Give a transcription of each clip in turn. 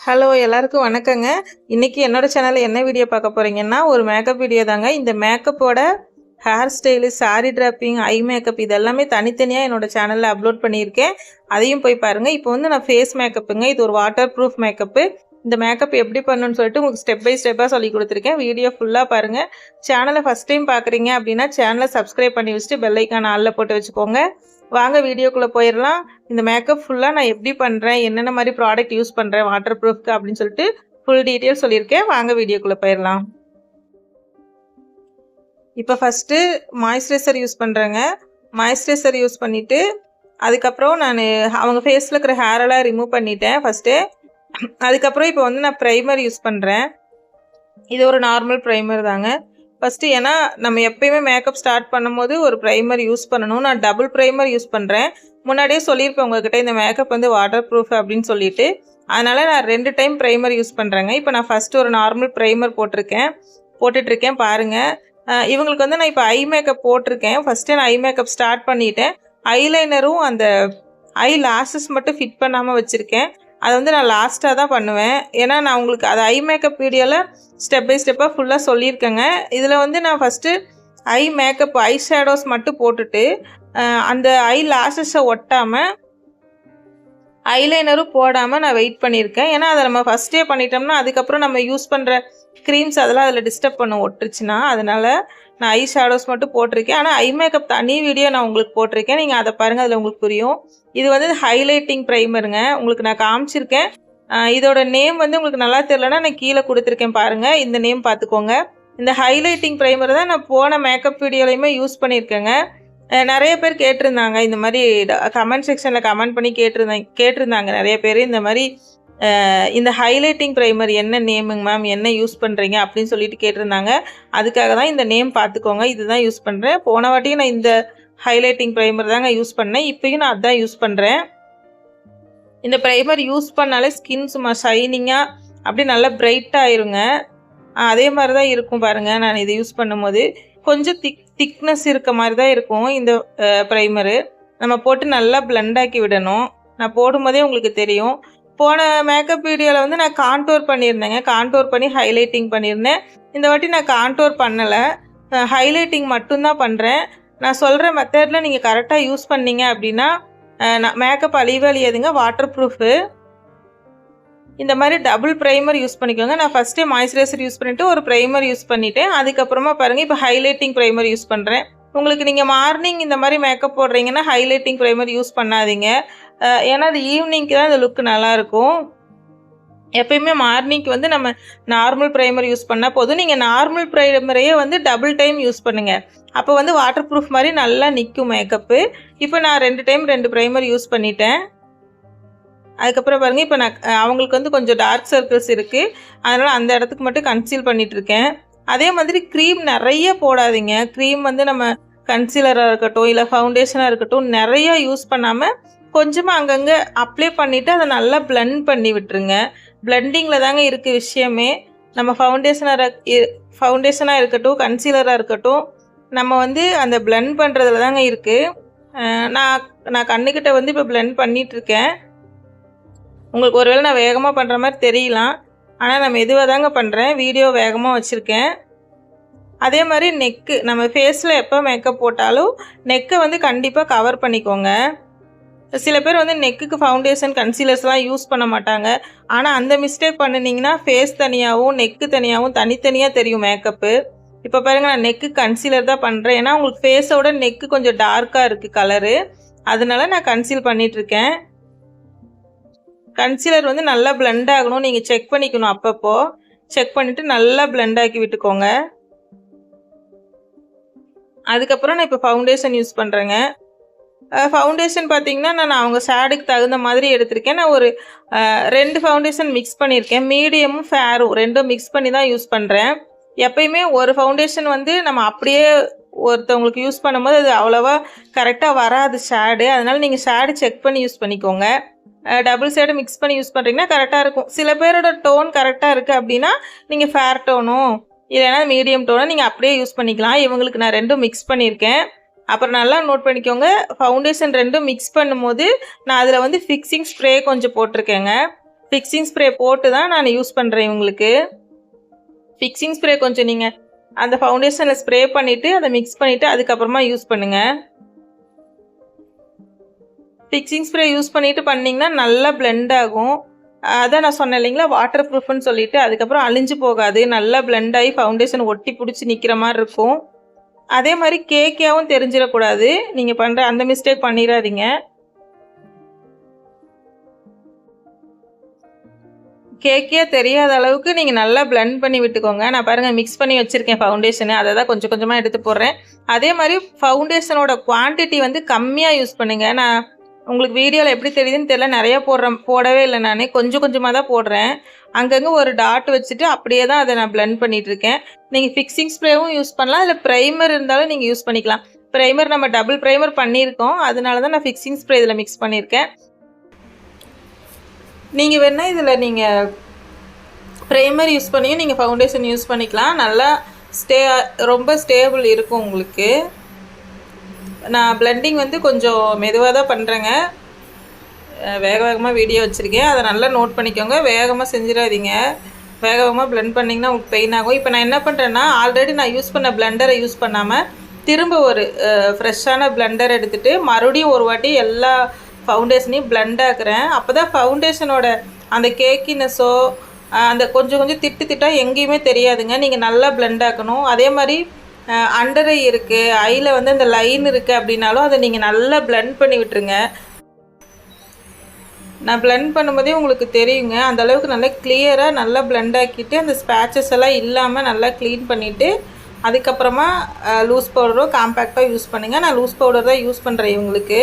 Hello எல்லாருக்கும் வணக்கங்க. இன்றைக்கி என்னோடய சேனலில் என்ன வீடியோ பார்க்க போகிறீங்கன்னா ஒரு மேக்கப் வீடியோ தாங்க. இந்த மேக்கப்போட hair style sari draping eye makeup இது எல்லாமே தனித்தனியாக என்னோடய சேனலில் அப்லோட் பண்ணியிருக்கேன். அதையும் போய் பாருங்கள் இப்போ வந்து நான் ஃபேஸ் மேக்கப்புங்க இது ஒரு வாட்டர் ப்ரூஃப் மேக்கப்பு இந்த மேக்கப் எப்படி பண்ணணும்னு சொல்லிட்டு உங்களுக்கு ஸ்டெப் பை ஸ்டெப்பாக சொல்லி கொடுத்துருக்கேன். வீடியோ ஃபுல்லாக பாருங்கள் சேனலை ஃபஸ்ட் டைம் பார்க்குறீங்க அப்படின்னா சேனலை சப்ஸ்கிரைப் பண்ணி வச்சுட்டு பெல்லைக்கான ஆளில் போட்டு வச்சுக்கோங்க. வாங்க வீடியோக்குள்ளே போயிடலாம் இந்த மேக்கப் ஃபுல்லாக நான் எப்படி பண்ணுறேன் என்னென்ன மாதிரி ப்ராடக்ட் யூஸ் பண்ணுறேன் வாட்டர் ப்ரூஃப்க்கு அப்படின்னு சொல்லிட்டு ஃபுல் டீட்டெயில் சொல்லியிருக்கேன். வாங்க வீடியோக்குள்ளே போயிடலாம் இப்போ ஃபஸ்ட்டு மாய்ஸ்சரைசர் யூஸ் பண்ணுறேங்க மாய்ஸ்சரைசர் யூஸ் பண்ணிவிட்டு அதுக்கப்புறம் நான் அவங்க ஃபேஸில் இருக்கிற ஹேரெல்லாம் ரிமூவ் பண்ணிட்டேன் ஃபஸ்ட்டு அதுக்கப்புறம் இப்போ வந்து நான் ப்ரைமர் யூஸ் பண்ணுறேன் இது ஒரு நார்மல் ப்ரைமர் தாங்க. ஃபஸ்ட்டு ஏன்னா நம்ம எப்பயுமே மேக்கப் ஸ்டார்ட் பண்ணும்போது ஒரு ப்ரைமர் யூஸ் பண்ணணும். நான் டபுள் ப்ரைமர் யூஸ் பண்ணுறேன் முன்னாடியே சொல்லியிருப்பேன் உங்ககிட்ட இந்த மேக்கப் வந்து வாட்டர் ப்ரூஃப் அப்படின்னு சொல்லிட்டு. அதனால் நான் ரெண்டு டைம் ப்ரைமர் யூஸ் பண்ணுறேங்க இப்போ நான் ஃபஸ்ட்டு ஒரு நார்மல் ப்ரைமர் போட்டிருக்கேன். போட்டுட்ருக்கேன் பாருங்கள் இவங்களுக்கு வந்து நான் இப்போ ஐ மேக்கப் போட்டிருக்கேன். ஃபஸ்ட்டு நான் ஐ மேக்கப் ஸ்டார்ட் பண்ணிட்டேன். ஐலைனரும் அந்த ஐ லாஸஸ் மட்டும் ஃபிட் பண்ணாமல் வச்சுருக்கேன். அதை வந்து நான் லாஸ்ட்டாக தான் பண்ணுவேன். ஏன்னா நான் உங்களுக்கு அது ஐ மேக்கப் வீடியோவில் ஸ்டெப் பை ஸ்டெப்பாக ஃபுல்லாக சொல்லியிருக்கேங்க. இதில் வந்து நான் first eye makeup eye shadows மட்டும் போட்டுட்டு அந்த ஐ லாஷஸை ஒட்டாமல் ஐலைனரும் போடாமல் நான் வெயிட் பண்ணியிருக்கேன். ஏன்னா அதை நம்ம ஃபஸ்ட்டே பண்ணிட்டோம்னா அதுக்கப்புறம் நம்ம யூஸ் பண்ணுற க்ரீம்ஸ் அதெல்லாம் அதில் டிஸ்டர்ப் பண்ண ஒட்டுருச்சுன்னா அதனால் நான் ஐ ஷேடோஸ் மட்டும் போட்டிருக்கேன். ஆனால் ஐ மேக்கப் தனி வீடியோ நான் உங்களுக்கு போட்டிருக்கேன். நீங்கள் அதை பாருங்கள் அதில் உங்களுக்கு புரியும். இது வந்து ஹைலைட்டிங் ப்ரைமருங்க உங்களுக்கு நான் காமிச்சிருக்கேன். இதோட நேம் வந்து உங்களுக்கு நல்லா தெரிலனா நான் கீழே கொடுத்துருக்கேன் பாருங்கள் இந்த நேம் பார்த்துக்கோங்க. இந்த ஹைலைட்டிங் ப்ரைமர் தான் நான் போன மேக்கப் வீடியோலையுமே யூஸ் பண்ணியிருக்கேங்க. நிறைய பேர் கேட்டிருந்தாங்க. இந்த மாதிரி கமெண்ட் செக்ஷனில் கமெண்ட் பண்ணி கேட்டிருந்தாங்க கேட்டிருந்தாங்க நிறைய பேர். இந்த மாதிரி இந்த ஹைலைட்டிங் ப்ரைமர் என்ன நேமுங்க மேம் என்ன யூஸ் பண்ணுறீங்க அப்படின்னு சொல்லிட்டு கேட்டிருந்தாங்க. அதுக்காக தான் இந்த நேம் பார்த்துக்கோங்க. இதுதான் யூஸ் பண்ணுறேன் போன வாட்டியும் நான் இந்த ஹைலைட்டிங் ப்ரைமர் தாங்க யூஸ் பண்ணேன். இப்போயும் நான் அதான் யூஸ் பண்ணுறேன் இந்த ப்ரைமர் யூஸ் பண்ணாலே ஸ்கின் சும்மா ஷைனிங்காக அப்படியே நல்லா பிரைட்டாக ஆயிருங்க. அதே மாதிரி தான் இருக்கும் பாருங்கள் நான் இதை யூஸ் பண்ணும்போது. கொஞ்சம் திக் திக்னஸ் இருக்க மாதிரி தான் இருக்கும் இந்த ப்ரைமரு நம்ம போட்டு நல்லா பிளண்டாக்கி விடணும். நான் போடும்போதே உங்களுக்கு தெரியும். போன மேக்கப் வீடியோவில் வந்து நான் கான்டோர் பண்ணியிருந்தேங்க. கான்டோர் பண்ணி ஹைலைட்டிங் பண்ணியிருந்தேன். இந்த வாட்டி நான் கான்டோர் பண்ணலை. ஹைலைட்டிங் மட்டும்தான் பண்ணுறேன் நான் சொல்கிற மெத்தடில் நீங்கள் கரெக்டாக யூஸ் பண்ணீங்க அப்படின்னா நான் மேக்கப் அழிவே அழியாதுங்க வாட்டர் ப்ரூஃபு இந்த மாதிரி டபுள் ப்ரைமர் யூஸ் பண்ணிக்கோங்க. நான் ஃபஸ்ட்டே மாய்ஸ்சரைசர் யூஸ் பண்ணிவிட்டு ஒரு ப்ரைமர் யூஸ் பண்ணிவிட்டேன் அதுக்கப்புறமா பாருங்கள் இப்போ ஹைலைட்டிங் ப்ரைமர் யூஸ் பண்ணுறேன் உங்களுக்கு நீங்கள் மார்னிங் இந்த மாதிரி மேக்கப் போடுறீங்கன்னா ஹைலைட்டிங் ப்ரைமர் யூஸ் பண்ணாதீங்க. ஏன்னா அது ஈவினிங்க்கு தான் அந்த லுக் நல்லாயிருக்கும் எப்பயுமே மார்னிங் வந்து நம்ம நார்மல் ப்ரைமர் யூஸ் பண்ணால் போதும். நீங்கள் நார்மல் ப்ரைமரையே வந்து டபுள் டைம் யூஸ் பண்ணுங்கள் அப்போ வந்து வாட்டர் ப்ரூஃப் மாதிரி நல்லா நிற்கும் மேக்கப்பு இப்போ நான் ரெண்டு டைம் ரெண்டு ப்ரைமர் யூஸ் பண்ணிட்டேன். அதுக்கப்புறம் பாருங்கள் இப்போ நான் அவங்களுக்கு வந்து கொஞ்சம் டார்க் சர்க்கிள்ஸ் இருக்குது அதனால் அந்த இடத்துக்கு மட்டும் கன்சீல் பண்ணிகிட்ருக்கேன் அதே மாதிரி க்ரீம் நிறைய போடாதீங்க. க்ரீம் வந்து நம்ம கன்சீலராக இருக்கட்டும் இல்லை ஃபவுண்டேஷனாக இருக்கட்டும் நிறையா யூஸ் பண்ணாமல் கொஞ்சமாக அங்கங்கே அப்ளை பண்ணிவிட்டு அதை நல்லா blend பண்ணி விட்டுருங்க. பிளெண்டிங்கில் தாங்க இருக்குது விஷயமே. நம்ம ஃபவுண்டேஷனாக ஃபவுண்டேஷனாக இருக்கட்டும் கன்சீலராக இருக்கட்டும் நம்ம வந்து அந்த பிளெண்ட் பண்ணுறதுல தாங்க இருக்குது நான் நான் கண்ணுக்கிட்ட வந்து இப்போ பிளெண்ட் பண்ணிகிட்ருக்கேன் உங்களுக்கு ஒருவேளை நான் வேகமாக பண்ணுற மாதிரி தெரியலாம். ஆனால் நான் மெதுவாக தாங்க பண்ணுறேன் வீடியோ வேகமாக வச்சுருக்கேன். அதே மாதிரி நெக்கு நம்ம ஃபேஸில் எப்போ மேக்கப் போட்டாலும் நெக்கை வந்து கண்டிப்பாக கவர் பண்ணிக்கோங்க. சில பேர் வந்து நெக்குக்கு ஃபவுண்டேஷன் கன்சீலர்ஸ்லாம் யூஸ் பண்ண மாட்டாங்க. ஆனால் அந்த மிஸ்டேக் பண்ணினீங்கன்னா ஃபேஸ் தனியாகவும் நெக்கு தனியாகவும் தனித்தனியாக தெரியும் மேக்கப்பு இப்போ பாருங்கள் நான் நெக்கு கன்சீலர் தான் பண்ணுறேன் ஏன்னா உங்களுக்கு ஃபேஸோட நெக்கு கொஞ்சம் டார்க்காக இருக்குது கலரு அதனால நான் கன்சீல் பண்ணிகிட்ருக்கேன் கன்சீலர் வந்து நல்லா பிளெண்ட் ஆகணும். நீங்கள் செக் பண்ணிக்கணும் அப்பப்போ. செக் பண்ணிவிட்டு நல்லா பிளெண்ட் ஆக்கி விட்டுக்கோங்க. அதுக்கப்புறம் நான் இப்போ ஃபவுண்டேஷன் யூஸ் பண்ணுறேங்க ஃபவுண்டேஷன் பார்த்தீங்கன்னா நான் அவங்க ஷேடுக்கு தகுந்த மாதிரி எடுத்திருக்கேன். நான் ஒரு ரெண்டு ஃபவுண்டேஷன் மிக்ஸ் பண்ணியிருக்கேன் மீடியமும் ஃபேரும் ரெண்டும் மிக்ஸ் பண்ணி தான் யூஸ் பண்ணுறேன் எப்பயுமே ஒரு ஃபவுண்டேஷன் வந்து நம்ம அப்படியே ஒருத்தவங்களுக்கு யூஸ் பண்ணும்போது அது அவ்வளோவா கரெக்டாக வராது ஷேடு அதனால் நீங்கள் ஷேடு செக் பண்ணி யூஸ் பண்ணிக்கோங்க. டபுள் சைடு மிக்ஸ் பண்ணி யூஸ் பண்ணுறீங்கன்னா கரெக்டாக இருக்கும். சில பேரோட டோன் கரெக்டாக இருக்குது அப்படின்னா நீங்கள் ஃபேர் டோனும் இல்லைன்னா மீடியம் டோனும் நீங்கள் அப்படியே யூஸ் பண்ணிக்கலாம். இவங்களுக்கு நான் ரெண்டும் மிக்ஸ் பண்ணியிருக்கேன் அப்புறம் நல்லா நோட் பண்ணிக்கோங்க. ஃபவுண்டேஷன் ரெண்டும் மிக்ஸ் பண்ணும்போது நான் அதில் வந்து ஃபிக்ஸிங் ஸ்ப்ரே கொஞ்சம் போட்டிருக்கேங்க. ஃபிக்ஸிங் ஸ்ப்ரே போட்டு தான் நான் யூஸ் பண்ணுறேன் இவங்களுக்கு. ஃபிக்ஸிங் ஸ்ப்ரே கொஞ்சம் நீங்கள் அந்த ஃபவுண்டேஷனில் ஸ்ப்ரே பண்ணிவிட்டு அதை மிக்ஸ் பண்ணிவிட்டு அதுக்கப்புறமா யூஸ் பண்ணுங்கள் ஃபிக்ஸிங் ஸ்ப்ரே யூஸ் பண்ணிவிட்டு பண்ணிங்கன்னா நல்லா பிளெண்ட் ஆகும். அதான் நான் சொன்னேன் இல்லைங்களா வாட்டர் ப்ரூஃப்னு சொல்லிட்டு. அதுக்கப்புறம் அழிஞ்சு போகாது. நல்லா பிளெண்ட் ஆகி ஃபவுண்டேஷன் ஒட்டி பிடிச்சி நிற்கிற மாதிரி இருக்கும். அதே மாதிரி கேக்கியாகவும் தெரிஞ்சிடக்கூடாது. நீங்கள் பண்ணுற அந்த மிஸ்டேக் பண்ணிடாதீங்க. கேக்கே தெரியாத அளவுக்கு நீங்கள் நல்லா பிளெண்ட் பண்ணி விட்டுக்கோங்க. நான் பாருங்கள் மிக்ஸ் பண்ணி வச்சுருக்கேன் ஃபவுண்டேஷனு அதை தான் கொஞ்சம் கொஞ்சமாக எடுத்து போடுறேன். அதே மாதிரி ஃபவுண்டேஷனோட குவான்டிட்டி வந்து கம்மியாக யூஸ் பண்ணுங்கள் நான் உங்களுக்கு வீடியோவில் எப்படி தெரியுதுன்னு தெரியல. நிறையா போடுறேன் போடவே இல்லை நான். கொஞ்சம் கொஞ்சமாக தான் போடுறேன். அங்கங்கே ஒரு டாட் வச்சுட்டு அப்படியே தான் அதை நான் பிளெண்ட் பண்ணிகிட்ருக்கேன் இருக்கேன் நீங்கள் ஃபிக்ஸிங் ஸ்ப்ரேவும் யூஸ் பண்ணலாம். இல்லை ப்ரைமர் இருந்தாலும் நீங்கள் யூஸ் பண்ணிக்கலாம். ப்ரைமர் நம்ம டபுள் ப்ரைமர் பண்ணியிருக்கோம். அதனால தான் நான் ஃபிக்ஸிங் ஸ்ப்ரே இதில் மிக்ஸ் பண்ணியிருக்கேன். நீங்கள் வேணால் இதில் நீங்கள் ப்ரைமர் யூஸ் பண்ணியும் நீங்கள் ஃபவுண்டேஷன் யூஸ் பண்ணிக்கலாம். நல்லா ஸ்டே ரொம்ப ஸ்டேபிள் இருக்கும் உங்களுக்கு. நான் பிளண்டிங் வந்து கொஞ்சம் மெதுவாக தான் பண்ணுறேங்க வேக வேகமாக வீடியோ வச்சுருக்கேன். அதை நல்லா நோட் பண்ணிக்கோங்க. வேகமாக செஞ்சிடாதீங்க. வேக வேகமாக பிளெண்ட் பண்ணிங்கன்னா உங்களுக்கு பெயின் ஆகும். இப்போ நான் என்ன பண்ணுறேன்னா ஆல்ரெடி நான் யூஸ் பண்ண பிளெண்டரை யூஸ் பண்ணாமல் திரும்ப ஒரு ஃப்ரெஷ்ஷான பிளெண்டர் எடுத்துகிட்டு மறுபடியும் ஒரு வாட்டி எல்லா ஃபவுண்டேஷனையும் பிளெண்ட் ஆக்குறேன். அப்போ தான் ஃபவுண்டேஷனோட அந்த கேக்கினஸோ அந்த கொஞ்சம் கொஞ்சம் திட்டு திட்டாக எங்கேயுமே தெரியாதுங்க. நீங்கள் நல்லா பிளெண்ட் ஆக்கணும். அதே மாதிரி அண்டர் ஐ இருக்குது ஐயில் வந்து அந்த லைன் இருக்குது அப்படின்னாலும் அதை நீங்கள் நல்லா blend பண்ணி விட்டுருங்க. நான் blend பண்ணும்போதே உங்களுக்கு தெரியுங்க. அந்தளவுக்கு நல்லா கிளியராக நல்லா blend ஆக்கிட்டு அந்த ஸ்பேச்சஸ் எல்லாம் இல்லாமல் நல்லா க்ளீன் பண்ணிவிட்டு அதுக்கப்புறமா லூஸ் பவுடரோ காம்பேக்டாக யூஸ் பண்ணுங்கள் நான் லூஸ் பவுடர் தான் யூஸ் பண்ணுறேன் இவங்களுக்கு.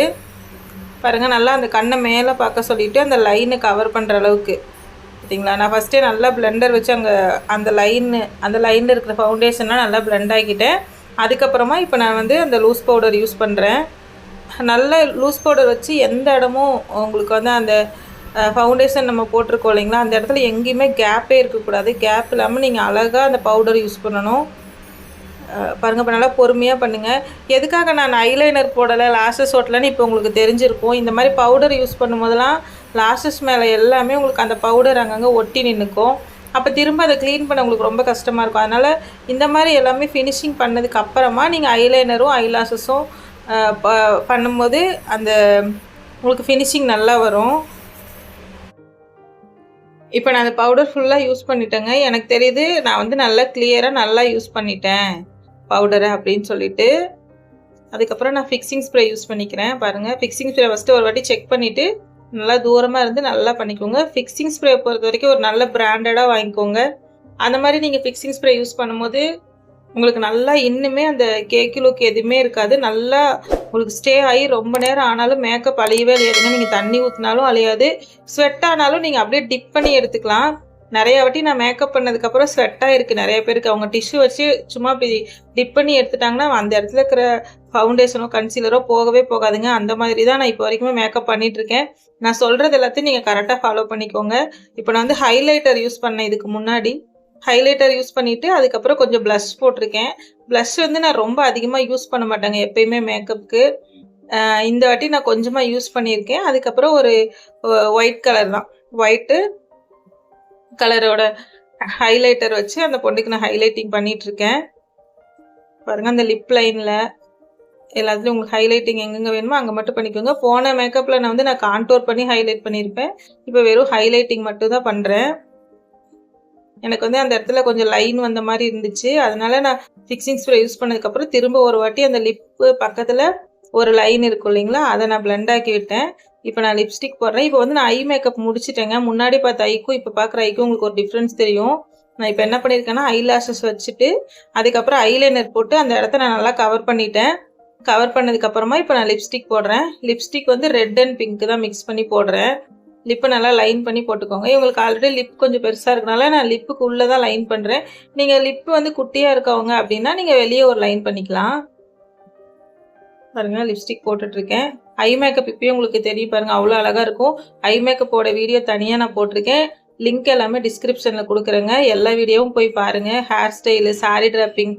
பாருங்கள் நல்லா அந்த கண்ணை மேலே பார்க்க சொல்லிவிட்டு அந்த லைனை கவர் பண்ணுற அளவுக்கு. பார்த்தீங்களா? நான் ஃபஸ்ட்டே நல்லா பிளெண்டர் வச்சு அங்கே அந்த லைன்னு அந்த லைனில் இருக்கிற ஃபவுண்டேஷன்லாம் நல்லா பிளெண்ட் ஆக்கிட்டேன். அதுக்கப்புறமா இப்போ நான் வந்து அந்த லூஸ் பவுடர் யூஸ் பண்ணுறேன் நல்ல லூஸ் பவுடர் வச்சு எந்த இடமும் உங்களுக்கு வந்து அந்த ஃபவுண்டேஷன் நம்ம போட்டிருக்கோம் இல்லைங்களா? அந்த இடத்துல எங்கேயுமே கேப்பே இருக்கக்கூடாது. கேப் இல்லாமல் நீங்கள் அழகாக அந்த பவுடர் யூஸ் பண்ணணும். பாருங்கள் இப்போ நல்லா பொறுமையாக பண்ணுங்கள் எதுக்காக நான் ஐலைனர் போடலை லாஷஸ் ஓட்டலைன்னு இப்போ உங்களுக்கு தெரிஞ்சிருக்கும். இந்த மாதிரி பவுடர் யூஸ் பண்ணும்போதெல்லாம் லாஷஸ் மேலே எல்லாமே உங்களுக்கு அந்த பவுடர் அங்கங்கே ஒட்டி நின்றுக்கும் அப்போ திரும்ப அதை க்ளீன் பண்ண உங்களுக்கு ரொம்ப கஷ்டமாக இருக்கும். அதனால் இந்த மாதிரி எல்லாமே ஃபினிஷிங் பண்ணதுக்கு அப்புறமா நீங்கள் ஐலைனரும் ஐலாஷஸும் பண்ணும்போது அந்த உங்களுக்கு ஃபினிஷிங் நல்லா வரும். இப்போ நான் அந்த பவுடர் ஃபுல்லாக யூஸ் பண்ணிட்டேங்க. எனக்கு தெரியுது நான் வந்து நல்லா கிளியராக நல்லா யூஸ் பண்ணிட்டேன் பவுடரை அப்படின்னு சொல்லிட்டு. அதுக்கப்புறம் நான் ஃபிக்ஸிங் ஸ்ப்ரே யூஸ் பண்ணிக்கிறேன். பாருங்கள் ஃபிக்ஸிங் ஸ்ப்ரே ஃபஸ்ட்டு ஒரு வாட்டி செக் பண்ணிவிட்டு நல்லா தூரமாக இருந்து நல்லா பண்ணிக்கோங்க. ஃபிக்ஸிங் ஸ்ப்ரே பொறுத்த வரைக்கும் ஒரு நல்ல பிராண்டடாக வாங்கிக்கோங்க. அந்த மாதிரி நீங்கள் ஃபிக்ஸிங் ஸ்ப்ரே யூஸ் பண்ணும்போது உங்களுக்கு நல்லா இன்னுமே அந்த கேக்கு லுக் எதுவுமே இருக்காது. நல்லா உங்களுக்கு ஸ்டே ஆகி ரொம்ப நேரம் ஆனாலும் மேக்கப் அழியவே அழியாதுங்க. நீங்கள் தண்ணி ஊற்றினாலும் அழியாது. ஸ்வெட் ஆனாலும் நீங்கள் அப்படியே டிப் பண்ணி எடுத்துக்கலாம். நிறைய வாட்டி நான் மேக்கப் பண்ணதுக்கப்புறம் ஸ்வெட்டாக இருக்குது நிறைய பேருக்கு அவங்க டிஷ்யூ வச்சு சும்மா இப்படி டிப் பண்ணி எடுத்துட்டாங்கன்னா அந்த இடத்துல இருக்கிற ஃபவுண்டேஷனோ கன்சீலரோ போகவே போகாதுங்க. அந்த மாதிரி தான் நான் இப்போ வரைக்குமே மேக்கப் பண்ணிகிட்ருக்கேன் இருக்கேன். நான் சொல்கிறது எல்லாத்தையும் நீங்கள் கரெக்டாக ஃபாலோ பண்ணிக்கோங்க. இப்போ நான் வந்து ஹைலைட்டர் யூஸ் பண்ணேன் இதுக்கு முன்னாடி. ஹைலைட்டர் யூஸ் பண்ணிவிட்டு அதுக்கப்புறம் கொஞ்சம் ப்ளஷ் போட்டிருக்கேன். ப்ளஷ் வந்து நான் ரொம்ப அதிகமாக யூஸ் பண்ண மாட்டேங்க எப்பயுமே மேக்கப்புக்கு இந்த வாட்டி நான் கொஞ்சமாக யூஸ் பண்ணியிருக்கேன். அதுக்கப்புறம் ஒரு ஒயிட் கலர் தான். ஒயிட்டு கலரோட ஹைலைட்டர் வச்சு அந்த பொண்ணுக்கு நான் ஹைலைட்டிங் பண்ணிட்டு இருக்கேன் பாருங்க அந்த லிப் லைனில் எல்லாத்துலேயும் உங்களுக்கு ஹைலைட்டிங் எங்கெங்கே வேணுமோ அங்கே மட்டும் பண்ணிக்கோங்க. போன மேக்கப்பில் நான் வந்து நான் கான்டோர் பண்ணி ஹைலைட் பண்ணியிருப்பேன். இப்போ வெறும் ஹைலைட்டிங் மட்டும் தான் பண்ணுறேன் எனக்கு வந்து அந்த இடத்துல கொஞ்சம் லைன் வந்த மாதிரி இருந்துச்சு. அதனால நான் ஃபிக்ஸிங் ஸ்ப்ரே யூஸ் பண்ணதுக்கப்புறம் திரும்ப ஒரு வாட்டி அந்த லிப்பு பக்கத்தில் ஒரு லைன் இருக்கும் இல்லைங்களா? அதை நான் பிளெண்ட் ஆக்கி விட்டேன். இப்போ நான் லிப்ஸ்டிக் போடுறேன். இப்போ வந்து நான் ஐ மேக்கப் முடிச்சிட்டேங்க. முன்னாடி பார்த்த ஐக்கும் இப்போ பார்க்குற ஐக்கும் உங்களுக்கு ஒரு டிஃப்ரென்ஸ் தெரியும். நான் இப்போ என்ன பண்ணியிருக்கேன்னா ஐ லாஷஸ் வச்சுட்டு அதுக்கப்புறம் ஐலைனர் போட்டு அந்த இடத்த நான் நல்லா கவர் பண்ணிட்டேன். கவர் பண்ணதுக்கப்புறமா இப்போ நான் லிப்ஸ்டிக் போடுறேன். லிப்ஸ்டிக் வந்து ரெட் அண்ட் பிங்க் தான் மிக்ஸ் பண்ணி போடுறேன். லிப்பை நல்லா லைன் பண்ணி போட்டுக்கோங்க. இவங்களுக்கு ஆல்ரெடி லிப் கொஞ்சம் பெருசாக இருக்கனால நான் லிப்புக்கு உள்ளே தான் லைன் பண்ணுறேன் நீங்கள் லிப் வந்து குட்டியாக இருக்கவங்க அப்படின்னா நீங்கள் வெளியே ஒரு லைன் பண்ணிக்கலாம். பாருங்க லிப்ஸ்டிக் போட்டுட்ருக்கேன். ஐ மேக்கப் இப்பயும் உங்களுக்கு தெரியும் பாருங்க அவ்வளோ அழகாக இருக்கும். ஐ மேக்கப்போட வீடியோ தனியாக நான் போட்டிருக்கேன். லிங்க் எல்லாமே டிஸ்கிரிப்ஷனில் கொடுக்குறேங்க. எல்லா வீடியோவும் போய் பாருங்கள் ஹேர் ஸ்டைலு சாரி ட்ராப்பிங்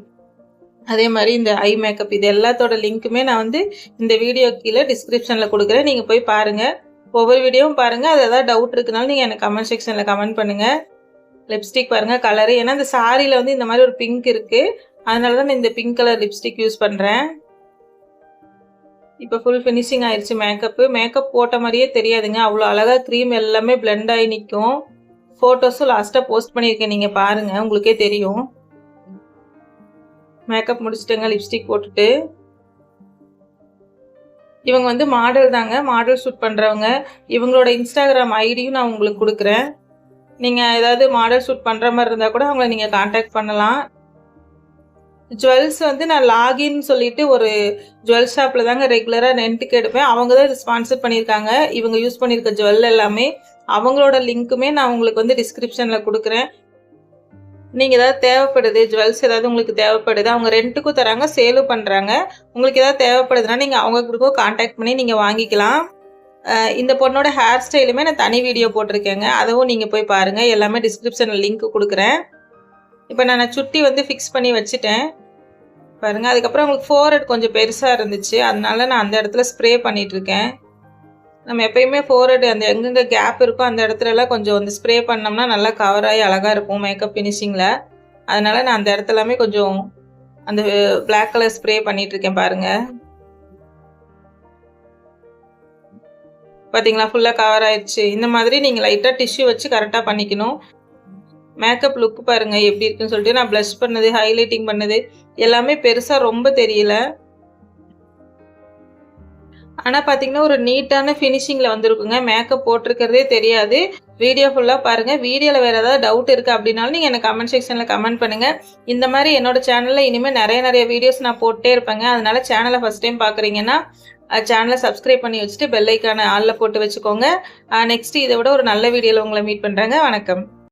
அதே மாதிரி இந்த ஐ மேக்கப் இது எல்லாத்தோட லிங்க்குமே நான் வந்து இந்த வீடியோ கீழே டிஸ்கிரிப்ஷனில் கொடுக்குறேன். நீங்கள் போய் பாருங்கள் ஒவ்வொரு வீடியோவும் பாருங்கள் அது எதாவது டவுட் இருக்குனாலும் நீங்கள் எனக்கு கமெண்ட் செக்ஷனில் கமெண்ட் பண்ணுங்கள் லிப்ஸ்டிக் பாருங்கள் கலரு ஏன்னா இந்த சாரியில் வந்து இந்த மாதிரி ஒரு பிங்க் இருக்குது அதனால தான் நான் இந்த பிங்க் கலர் லிப்ஸ்டிக் யூஸ் பண்ணுறேன் இப்போ ஃபுல் ஃபினிஷிங் ஆயிடுச்சு மேக்கப்பு மேக்கப் போட்ட மாதிரியே தெரியாதுங்க. அவ்வளோ அழகாக க்ரீம் எல்லாமே பிளெண்ட் ஆகி நிற்கும் ஃபோட்டோஸும் லாஸ்ட்டாக போஸ்ட் பண்ணியிருக்கேன். நீங்கள் பாருங்கள் உங்களுக்கே தெரியும். மேக்கப் முடிச்சுட்டேங்க. லிப்ஸ்டிக் போட்டுட்டு. இவங்க வந்து மாடல் தாங்க. மாடல் ஷூட் பண்ணுறவங்க இவங்களோட இன்ஸ்டாகிராம் ஐடியும் நான் உங்களுக்கு கொடுக்குறேன். நீங்கள் ஏதாவது மாடல் ஷூட் பண்ணுற மாதிரி இருந்தால் கூட அவங்கள நீங்கள் காண்டாக்ட் பண்ணலாம். ஜுவல்ஸ் வந்து நான் லாகின் சொல்லிட்டு ஒரு ஜுவல் ஷாப்பில் தாங்க ரெகுலராக ரெண்ட்டுக்கு எடுப்பேன். அவங்க தான் இது ஸ்பான்சர் பண்ணியிருக்காங்க. இவங்க யூஸ் பண்ணியிருக்க ஜுவல் எல்லாமே அவங்களோட லிங்க்குமே நான் உங்களுக்கு வந்து டிஸ்கிரிப்ஷனில் கொடுக்குறேன். நீங்கள் ஏதாவது தேவைப்படுது ஜுவல்ஸ் ஏதாவது உங்களுக்கு தேவைப்படுது அவங்க ரெண்ட்டுக்கும் தராங்க சேலும் பண்ணுறாங்க உங்களுக்கு ஏதாவது தேவைப்படுதுன்னா நீங்கள் அவங்களுக்கும் காண்டாக்ட் பண்ணி நீங்கள் வாங்கிக்கலாம். இந்த பொண்ணோட ஹேர் ஸ்டைலுமே நான் தனி வீடியோ போட்டிருக்கேங்க. அதுவும் நீங்கள் போய் பாருங்கள் எல்லாமே டிஸ்கிரிப்ஷனில் லிங்க் கொடுக்குறேன். இப்போ நான் சுட்டி வந்து ஃபிக்ஸ் பண்ணி வச்சுட்டேன். பாருங்கள் அதுக்கப்புறம் உங்களுக்கு ஃபோர்ஹெட் கொஞ்சம் பெருசாக இருந்துச்சு. அதனால நான் அந்த இடத்துல ஸ்ப்ரே பண்ணிகிட்ருக்கேன் நம்ம எப்பயுமே ஃபோர்ஹெட் அந்த எங்கெங்கே கேப் இருக்கோ அந்த இடத்துலலாம் கொஞ்சம் வந்து ஸ்ப்ரே பண்ணோம்னா நல்லா கவர் ஆகி அழகாக இருக்கும் மேக்கப் ஃபினிஷிங்கில் அதனால் நான் அந்த இடத்துலாமே கொஞ்சம் அந்த பிளாக் கலர் ஸ்ப்ரே பண்ணிகிட்ருக்கேன் பாருங்கள் பார்த்தீங்களா ஃபுல்லாக கவர் ஆயிடுச்சு இந்த மாதிரி நீங்கள் லைட்டாக டிஷ்யூ வச்சு கரெக்டாக பண்ணிக்கணும். மேக்கப் லுக் பாருங்கள் எப்படி இருக்குன்னு சொல்லிட்டு நான் ப்ளஷ் பண்ணது ஹைலைட்டிங் பண்ணது எல்லாமே பெருசாக ரொம்ப தெரியல. ஆனால் பார்த்தீங்கன்னா ஒரு நீட்டான ஃபினிஷிங்கில் வந்திருக்குங்க. மேக்கப் போட்டிருக்கிறதே தெரியாது. வீடியோ ஃபுல்லாக பாருங்கள் வீடியோவில் வேறு ஏதாவது டவுட் இருக்குது அப்படின்னாலும் நீங்கள் எனக்கு கமெண்ட் செக்ஷனில் கமெண்ட் பண்ணுங்கள் இந்த மாதிரி என்னோட சேனலில் இனிமேல் நிறைய நிறைய வீடியோஸ் நான் போட்டே இருப்பேங்க. அதனால சேனலை ஃபஸ்ட் டைம் பார்க்குறீங்கன்னா சேனலை சப்ஸ்கிரைப் பண்ணி வச்சுட்டு பெல்லைக்கான ஆளில் போட்டு வச்சுக்கோங்க. நெக்ஸ்ட் இதை விட ஒரு நல்ல வீடியோவில் உங்களை மீட் பண்ணுறேங்க வணக்கம்.